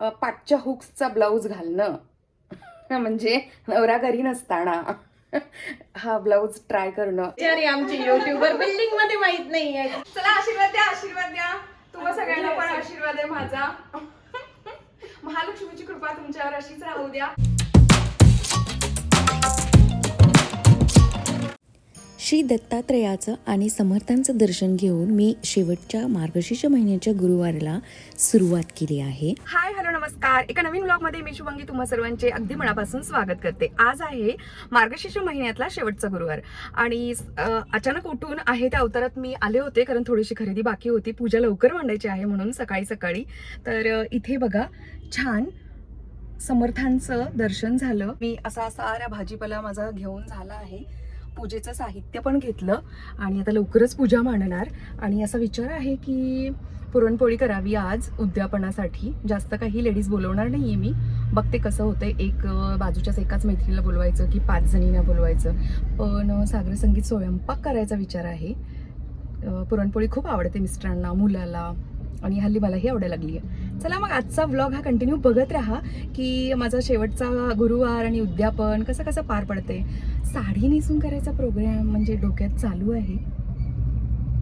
अ, पाठच्या हुक्सचा ब्लाऊज घालणं. म्हणजे नवरा घरी नसताना. हा ब्लाऊज ट्राय करणं. आमची युट्यूबर बिल्डिंगमध्ये माहीत नाहीये चला आशीर्वाद द्या आशीर्वाद द्या. तुम्हा सगळ्यांना पण आशीर्वाद आहे माझा. महालक्ष्मीची कृपा तुमच्यावर अशीच राहू द्या. श्री दत्तात्रयाचं आणि समर्थांचं दर्शन घेऊन मी शेवटच्या मार्गशीर्ष महिन्याच्या गुरुवारला सुरुवात केली आहे. हाय हॅलो नमस्कार. एका नवीन ब्लॉगमध्ये मी शुभंगी तुम्हा सर्वांचे अगदी मनापासून स्वागत करते. आज आहे मार्गशीर्ष महिन्यातला शेवटचा गुरुवार. आणि अचानक उठून आहे त्या अवतारात मी आले होते कारण थोडीशी खरेदी बाकी होती. पूजा लवकर मांडायची आहे म्हणून सकाळी सकाळी. तर इथे बघा छान समर्थांचं दर्शन झालं. मी असा सारा भाजीपाला माझा घेऊन झाला आहे. पूजेचं साहित्य पण घेतलं आणि आता लवकरच पूजा मांडणार. आणि असा विचार आहे की पुरणपोळी करावी आज उद्यापनासाठी. जास्त काही लेडीज बोलवणार नाही आहे मी. बघते कसं होतं एक बाजूच्याच एकाच मैत्रिणीला बोलवायचं की पाच जणींना बोलवायचं. पण सागर संगीत स्वयंपाक करायचा विचार आहे. पुरणपोळी खूप आवडते मिस्टरांना मुलाला आणि हल्ली मलाही आवडायला लागली आहे चला मग आजचा व्लॉग हा कंटिन्यू बघत राहा की माझा शेवटचा गुरुवार आणि उद्यापन कसं कसं पार पडते साडी नेसून करायचा प्रोग्राम म्हणजे डोक्यात चालू आहे.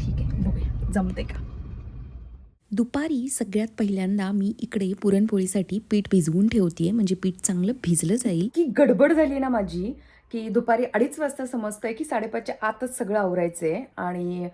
ठीक आहे बघूया. जमते का? दुपारी सगळ्यात पहिल्यांदा मी इकडे पुरणपोळीसाठी पीठ भिजवून ठेवते म्हणजे पीठ चांगलं भिजलं जाईल. की गडबड झाली ना माझी की दुपारी अडीच वाजता समजतंय की साडेपाचच्या आतच सगळं आवरायचंय. आणि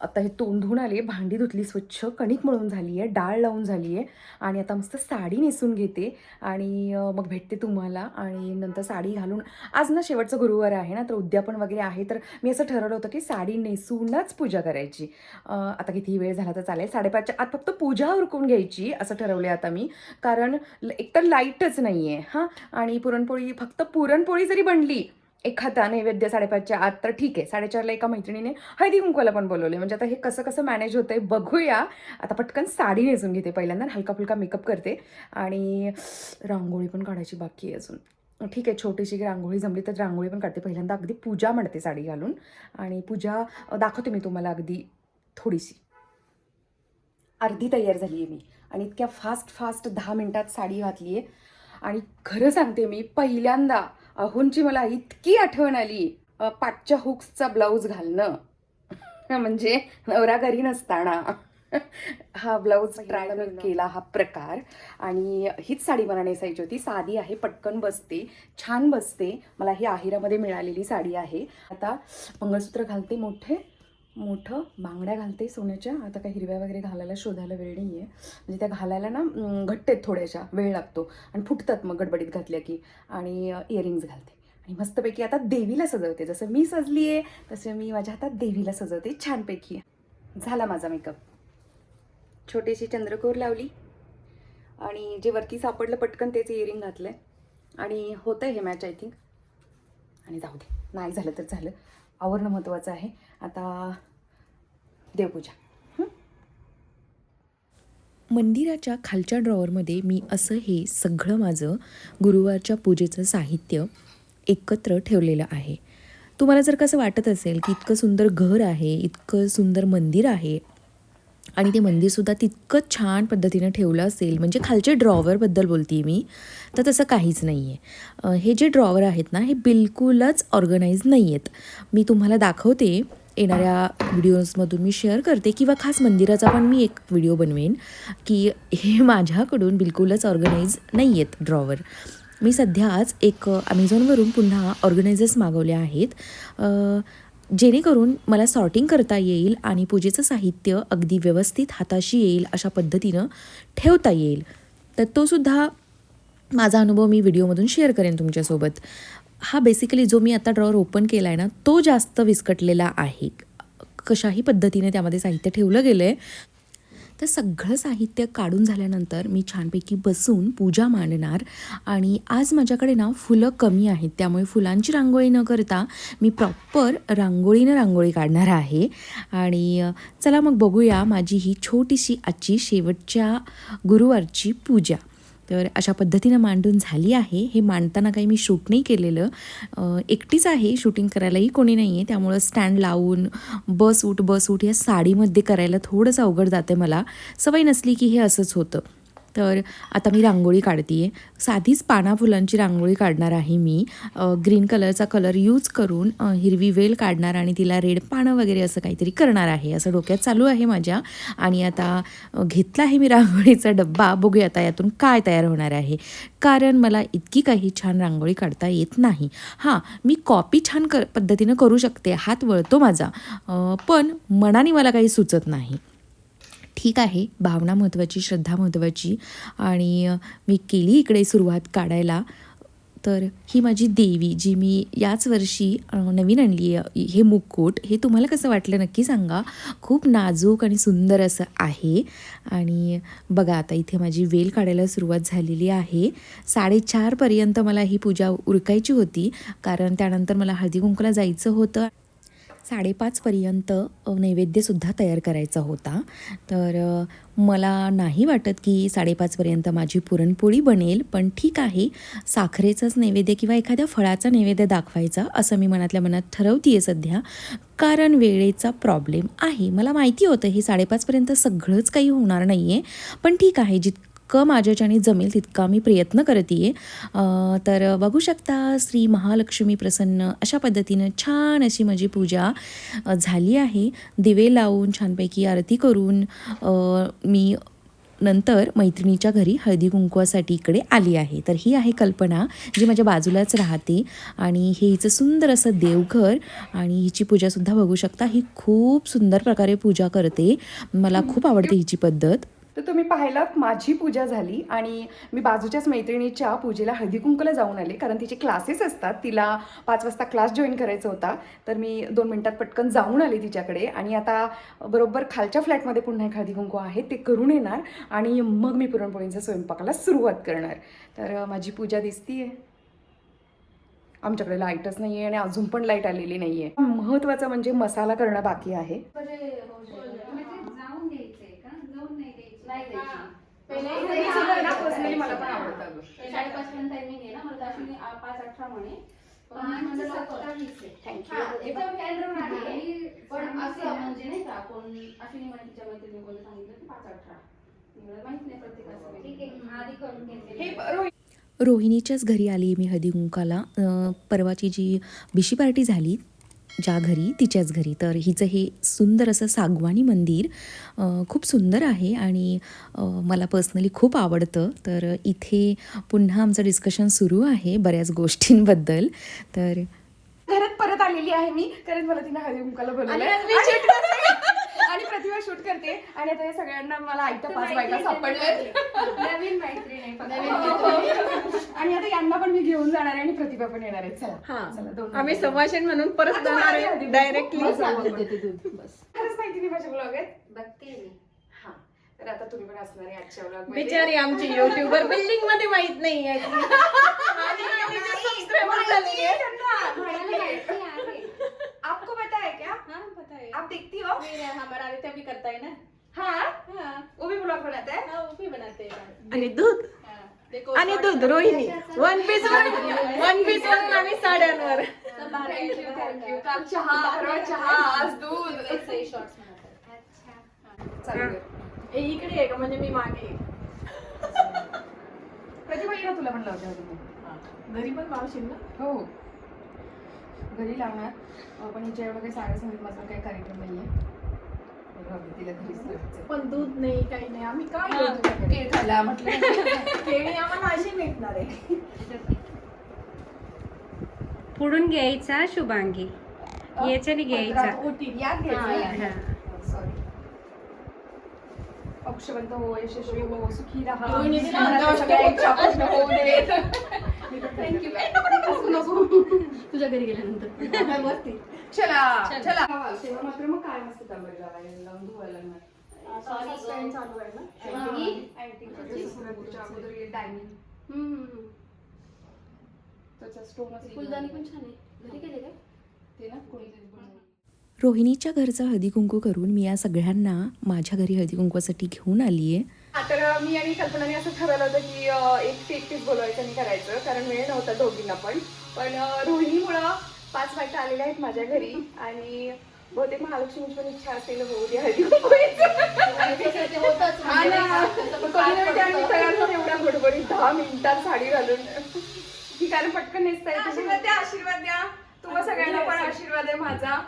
आता हे तोंड धुवून भांडी धुतली स्वच्छ कणिक मळून झाली आहे डाळ लावून झाली आहे आणि आता मस्त साडी नेसून घेते आणि मग भेटते तुम्हाला आणि नंतर साडी घालून. आज ना शेवटचं गुरुवार आहे ना तर उद्यापन वगैरे आहे तर मी असं ठरवलं होतं की साडी नेसूनच पूजा करायची. आता किती वेळ झाला तर चालेल साडेपाचच्या आत फक्त पूजा उरकून घ्यायची असं ठरवलं आहे आता मी. कारण ल- एकतर लाईटच नाही आहे हां? आणि पुरणपोळी फक्त पुरणपोळी जरी बनली एखादा नैवेद्य साडेपाचच्या आत तर ठीक आहे साडेचारला एका मैत्रिणीने हळदी कुंकवाला पण बोलवले म्हणजे आता हे कसं कसं मॅनेज होतंय बघूया. आता पटकन साडी नेसून घेते पहिल्यांदा हलका फुलका मेकअप करते. आणि रांगोळी पण काढायची बाकी आहे अजून. ठीक आहे छोटीशी रांगोळी जमली तर रांगोळी पण काढते. पहिल्यांदा अगदी पूजा म्हणते साडी घालून. आणि पूजा दाखवते मी तुम्हाला अगदी थोडीशी. अर्धी तयार झाली आहे मी. आणि इतक्या फास्ट फास्ट दहा मिनटात साडी घातली आहे. आणि खरं सांगते मी पहिल्यांदा अहोंची मला इतकी आठवण आली पाठच्या हुक्सचा ब्लाऊज घालणं. म्हणजे नवरा घरी नसताना. हा ब्लाऊज ट्राय केला हा प्रकार. आणि हीच साडी मला नेसायची होती. साधी आहे पटकन बसते छान बसते. मला ही आहिरामध्ये मिळालेली साडी आहे. आता मंगळसूत्र घालते मोठे. मोठं बांगड्या घालते सोन्याच्या. आता काही हिरव्या वगैरे घालायला शोधायला वेळ नाही आहे म्हणजे त्या घालायला ना घट्टेत घट्ट थोड्याशा वेळ लागतो. आणि फुटतात मग गडबडीत घातल्या की. आणि इयरिंग्ज घालते. आणि मस्तपैकी आता देवीला सजवते. जसं मी सजली आहे तसं मी माझ्या हातात देवीला सजवते. छानपैकी झाला माझा मेकअप छोटीशी चंद्रकोर लावली. आणि जे वरती सापडलं पटकन तेच इयरिंग घातलं आणि होतं हे मॅच आय थिंक आणि जाऊ दे. नाही झालं तर झालं. आवरणं महत्त्वाचं आहे. आता देवपूजा. मंदिराच्या खालच्या ड्रॉवरमध्ये मी असं हे सगळं माझं गुरुवारच्या पूजेचं साहित्य एकत्र ठेवलेलं आहे. तुम्हाला जर कसं वाटत असेल की इतकं सुंदर घर आहे इतकं सुंदर मंदिर आहे आणि ते मंदिरसुद्धा तितकं छान पद्धतीनं ठेवलं असेल म्हणजे खालचे ड्रॉवरबद्दल बोलते मी तर तसं काहीच नाही आहे हे जे ड्रॉवर आहेत ना हे बिलकुलच ऑर्गनाईज नाही आहेत मी तुम्हाला दाखवते येणाऱ्या व्हिडिओजमधून मी शेअर करते किंवा खास मंदिराचा पण मी एक व्हिडिओ बनवेन की हे माझ्याकडून बिलकुलच ऑर्गनाईज नाही आहेत ड्रॉवर मी सध्याच एक ॲमेझॉनवरून पुन्हा ऑर्गनायझर्स मागवले आहेत. जेणेकरून मला सॉर्टिंग करता येईल आणि पूजेचं साहित्य अगदी व्यवस्थित हाताशी येईल अशा पद्धतीनं ठेवता येईल. तर तो सुद्धा माझा अनुभव मी व्हिडिओमधून शेअर करेन तुमच्यासोबत. हा बेसिकली जो मी आता ड्रॉवर ओपन केला आहे ना तो जास्त विस्कटलेला आहे. कशाही पद्धतीने त्यामध्ये साहित्य ठेवलं गेलं आहे तर सगळं साहित्य काढून झाल्यानंतर मी छानपैकी बसून पूजा मांडणार. आणि आज माझ्याकडे ना फुलं कमी आहेत. त्यामुळे फुलांची रांगोळी न करता मी प्रॉपर रांगोळीनं रांगोळी काढणार आहे. आणि चला मग बघूया माझी ही छोटीशी आजची शेवटच्या गुरुवारची पूजा. तर अशा पद्धतीनं मांडून झाली आहे. हे मांडताना काही मी शूट नाही केलेलं. एकटीच आहे. शूटिंग करायलाही कोणी नाही आहे त्यामुळं स्टँड लावून बस उठ बस उठ या साडीमध्ये करायला थोडंसं अवघड जाते मला. सवय नसली की हे असंच होतं. तर आता मी रांगोळी काढते आहे साधीच पाना फुलांची रांगोळी काढणार आहे मी. ग्रीन कलरचा कलर यूज करून हिरवी वेल काढणार आणि तिला रेड पानं वगैरे असं काहीतरी करणार आहे. असं डोक्यात चालू आहे माझ्या. आणि आता घेतला आहे मी रांगोळीचा डब्बा. बघूया आता यातून काय तयार होणार आहे. कारण मला इतकी काही छान रांगोळी काढता येत नाही. हां मी कॉपी छान कर पद्धतीनं करू शकते. हात वळतो माझा. पण मनाने मला काही सुचत नाही. ठीक आहे. भावना महत्त्वाची श्रद्धा महत्त्वाची. आणि मी केली इकडे सुरुवात काढायला. तर ही माझी देवी जी मी याच वर्षी नवीन आणली आहे. हे मुकुट हे तुम्हाला कसं वाटलं नक्की सांगा. खूप नाजूक आणि सुंदर असं आहे. आणि बघा आता इथे माझी वेल काढायला सुरुवात झालेली आहे. साडेचारपर्यंत मला ही पूजा उरकायची होती. कारण त्यानंतर मला हळदी कुंकूला जायचं होतं. साडेपाचपर्यंत नैवेद्यसुद्धा तयार करायचा होता. तर मला नाही वाटत की साडेपाचपर्यंत माझी पुरणपोळी बनेल पण ठीक आहे साखरेचाच नैवेद्य किंवा एखाद्या फळाचा नैवेद्य दाखवायचा असं मी मनातल्या मनात ठरवते आहे सध्या. कारण वेळेचा प्रॉब्लेम आहे. मला माहिती होतं हे साडेपाचपर्यंत सगळंच काही होणार नाही आहे पण ठीक आहे जित जितकं माझ्याच्याने जमेल तितका मी प्रयत्न करते आहे तर बघू शकता श्री महालक्ष्मी प्रसन्न अशा पद्धतीनं छान अशी माझी पूजा झाली आहे. दिवे लावून छानपैकी आरती करून मी नंतर मैत्रिणीच्या घरी हळदी कुंकवासाठी इकडे आली आहे. तर ही आहे कल्पना जी माझ्या बाजूलाच राहते. आणि हे हिचं सुंदर असं देवघर आणि हिची पूजासुद्धा बघू शकता. ही खूप सुंदर प्रकारे पूजा करते. मला खूप आवडते हिची पद्धत. तर तुम्ही पाहिलात माझी पूजा झाली आणि मी बाजूच्याच मैत्रिणीच्या पूजेला हळदीकुंकूला जाऊन आले. कारण तिचे क्लासेस असतात. तिला पाच वाजता क्लास जॉईन करायचा होता. तर मी दोन मिनटात पटकन जाऊन आले तिच्याकडे. आणि आता बरोबर खालच्या फ्लॅटमध्ये पुन्हा एक हळदीकुंकू आहे. ते करून येणार आणि मग मी पुरणपोळींचा स्वयंपाकाला सुरुवात करणार. तर माझी पूजा दिसतीये. आमच्याकडे लाईटच नाही आहे आणि अजून पण लाइट आलेली नाही आहे महत्त्वाचं म्हणजे मसाला करणं बाकी आहे जाऊन द्यायचंय का जाऊन नाही द्यायचं नाही द्यायची. पहिले सगळं ना personally मला पण आवडतं अगं. साडेपाच पर्यंत टायमिंग आहे ना मला अश्विनी आ- पाच अठरा म्हणे. पण मी म्हणलं लवकर. थँक्यू याच्यावर calendar आहे. पण असं म्हणजे नाही का कोण अश्विनी म्हणे तिच्या मैत्रिणी कोणी सांगितलं की पाच अठरा. मला माहीत नाही प्रत्येकाचं ठीक आहे आधी करून घेते. रोहित रोहिणीच्याच घरी आली मी हळदी कुंकाला परवाची जी बिशी पार्टी झाली ज्या घरी तिच्याच घरी. तर हिचं हे सुंदर असं सागवानी मंदिर खूप सुंदर आहे आणि मला पर्सनली खूप आवडतं. तर इथे पुन्हा आमचं डिस्कशन सुरू आहे बऱ्याच गोष्टींबद्दल. तर घरात परत आलेली आहे मी कारण मला तिने हळदी कुंकाला बोलवलंय. आणि प्रतिभा शूट करते आणि आता या सगळ्यांना मला ऐकता पाच बायका सापडल्या. नवीन मैत्रीण आहे. फक्त. आणि आता यांना पण मी घेऊन जाणार आहे आणि प्रतिभा पण येणार आहे. चला. हा. चला दोन आम्ही. संभाषण म्हणून परत जाणार आहे. डायरेक्टली खरंच माहिती नाही माझे ब्लॉग आहेत. बघते मी. हा. तर आता तुम्ही पण असणार आहे आजच्या ब्लॉग बिचारी आमची युट्यूबर बिल्डिंगमध्ये माहीत नाही आहे आपको पता है क्या हाँ पता है आप देखती हो? फिर हमारा आदित्य भी करता है ना। हाँ? हाँ। वो भी ब्लॉग बनाता है? हाँ, वो भी बनाते हैं आणि दूध? हाँ. देखो आणि दूध Rohini. One piece one piece one आम्ही साड्यांवर। सब बाहर थँक्यू बाहर थँक्यू काल चहा परवा चहा आज दूध। सही शॉर्ट्स. ए, इकडे आहे का म्हणजे मी मागे. आहे. प्रतिभा ये ना तुला पण लावते. घरी पण मावशील ना? हो. घरी लावणार. पण हिच्या एवढं काही साड्या संगीत माझा काही कार्यक्रम तिला घरीच लावायचं. पण दूध नाही काही नाही. आम्ही काय? केळ खायला म्हटलं. केळी आम्हाला अशी मिळणार आहे. पुढून घ्यायचा शुभांगी. याच्याने घ्यायचा. घ्यायचं. हा. सॉरी अक्षवंत हो यशस्वी हो सुखी राहा. रोहिणी तुझ्या घरी गेल्यानंतर. मस्ती चला चला. तेव्हा मात्र मग काय मस्त तांबरी लावायला लावून धुवायला चालू आहे ना. त्याचा फुलदाणी पण छान आहे. घरी गेले काय ते ना. रोहिणीच्या घरचा हळदी कुंकू करून मी या सगळ्यांना माझ्या घरी हळदी कुंकवासाठी घेऊन आली आहे तर मी आणि कल्पनाने असं ठरवलं होतं की अं, एकटी एकटीच बोलवायचं आणि करायचं कारण वेळ नव्हता दोघींना पण पण रोहिणीमुळं पाच बायका आलेल्या आहेत माझ्या घरी आणि बहुतेक महालक्ष्मीची पण इच्छा असेल होऊ दे हळदी कुंकवाचं. ते होतच ना. नाही का? तसं पण कधी पार नव्हते आणि पडतं. तयार होऊन एवढ्या गडबडीत दहा मिनिटात साडी घालून ही कारण पटकन नेसता येते आशीर्वाद द्या आशीर्वाद द्या तुम्हा सगळ्यांना पण आशीर्वाद आहे माझा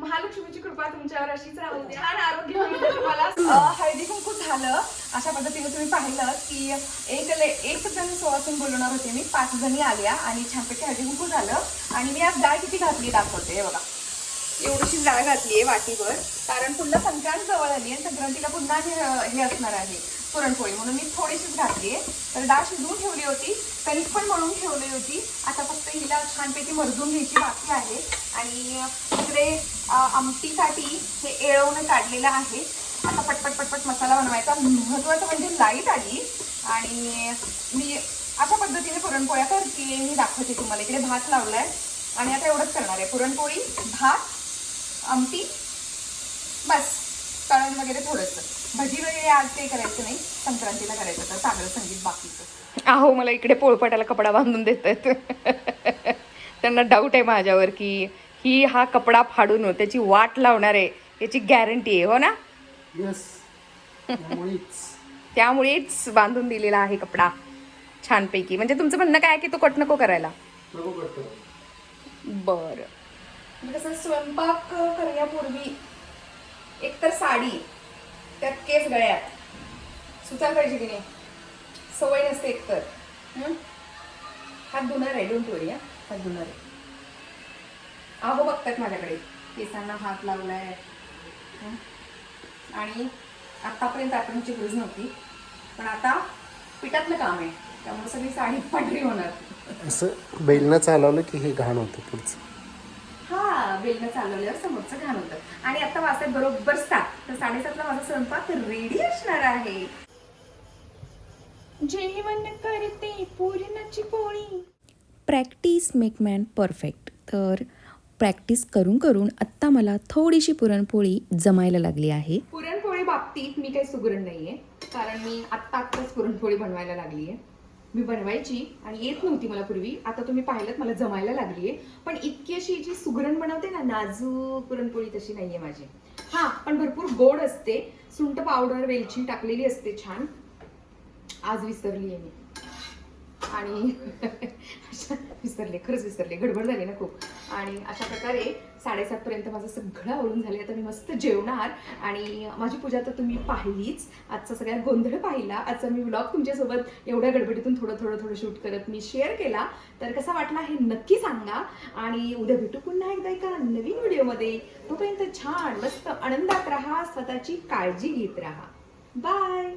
महालक्ष्मीची कृपा तुमच्यावर अशीच राहू द्या. छान आरोग्य तुम्हाला. हळदी कुंकू झालं. अशा पद्धतीने तुम्ही पाहिलं की एक ले एक जण सोळासून बोलवणार होते मी. पाच जणी आल्या आणि छानपैकी हळदी कुंकू झालं. आणि मी आज डाळ किती घातली दाखवते बघा. एवढीशी डाळ घातली आहे वाटीवर. कारण पुन्हा संक्रांत जवळ आली आहे संक्रांतीला पुन्हा हे असणार आहे. पुरणपोळी म्हणून मी थोडीशीच घातली आहे. तर डाळ शिजवून ठेवली होती. कणिक पण म्हणून ठेवली होती. आता फक्त हिला छानपैकी मरजून घ्यायची बाकी आहे. आणि इकडे आमटीसाठी हे एळवणं काढलेलं आहे. आता पटपट पटपट मसाला बनवायचा. महत्त्वाचं म्हणजे लाइट आली. आणि मी अशा पद्धतीने पुरणपोळ्या करते. मी दाखवते तुम्हाला. इकडे भात लावलाय. आणि आता एवढंच करणार आहे. पुरणपोळी भात आमटी बस. तळण वगैरे थोडंसं. भजी वगैरे आज ते करायचं नाही. संक्रांतीला करायचं तर सागरं संगीत बाकीचं. अहो मला इकडे पोळपाटाला कपडा बांधून देत आहेत त्यांना डाऊट आहे माझ्यावर की ही हा कपडा फाडून त्याची वाट लावणार आहे याची गॅरंटी आहे हो ना? येस त्यामुळेच. बांधून दिलेला आहे कपडा छानपैकी. म्हणजे तुमचं म्हणणं काय आहे की तो कट नको करायला? बरं. कसं स्वयंपाक करण्यापूर्वी एकतर साडी त्यात केस गळ्यात. सुचायला पाहिजे की नाही? सवय नसते एकतर. हात धुणार आहे. डोंट वरी हात धुणार आहे. अहो बघतात माझ्याकडे. केसांना हात लावलाय. आणि आत्तापर्यंत आपणची गरज नव्हती. पण आता पिठातलं काम आहे. त्यामुळे सगळी साडी पांढरी होणार. असं बैलनं चालवलं की हे घाण होतं पुढचं. हा बेलनं चालवल्यावर समोरचं घाण होतं. आणि आता वाजतात बरोबर सात. तर साडेसातला माझा स्वयंपाक रेडी असणार आहे. जेवण करते पूर्णाची पोळी. प्रॅक्टिस मेक मॅन परफेक्ट तर प्रॅक्टिस करून करून आत्ता मला थोडीशी पुरणपोळी जमायला लागली आहे. पुरणपोळी बाबतीत मी काही सुगरण नाहीये. कारण मी आत्ता आत्ताच पुरणपोळी बनवायला लागली आहे मी बनवायची आणि येत नव्हती मला पूर्वी. आता तुम्ही पाहिलं मला जमायला लागली आहे पण इतकी अशी जी सुगरण बनवते ना नाजूक पुरणपोळी तशी नाहीये माझी. हा पण भरपूर गोड असते. सुंठ पावडर वेलची टाकलेली असते छान. आज विसरली आहे मी. आणि अशा विसरले खरंच विसरले. गडबड झाली ना खूप. आणि अशा प्रकारे साडेसातपर्यंत माझं सगळं आवरून झाले आता मी मस्त जेवणार. आणि माझी पूजा तर तुम्ही पाहिलीच. आजचा सगळ्यात गोंधळ पाहिला. आजचा मी ब्लॉग तुमच्यासोबत एवढ्या गडबडीतून थोडं थोडं थोडं शूट करत मी शेअर केला. तर कसा वाटला हे नक्की सांगा. आणि उद्या भेटू पुन्हा एकदा एका नवीन व्हिडिओमध्ये. तोपर्यंत छान मस्त आनंदात राहा. स्वतःची काळजी घेत राहा. बाय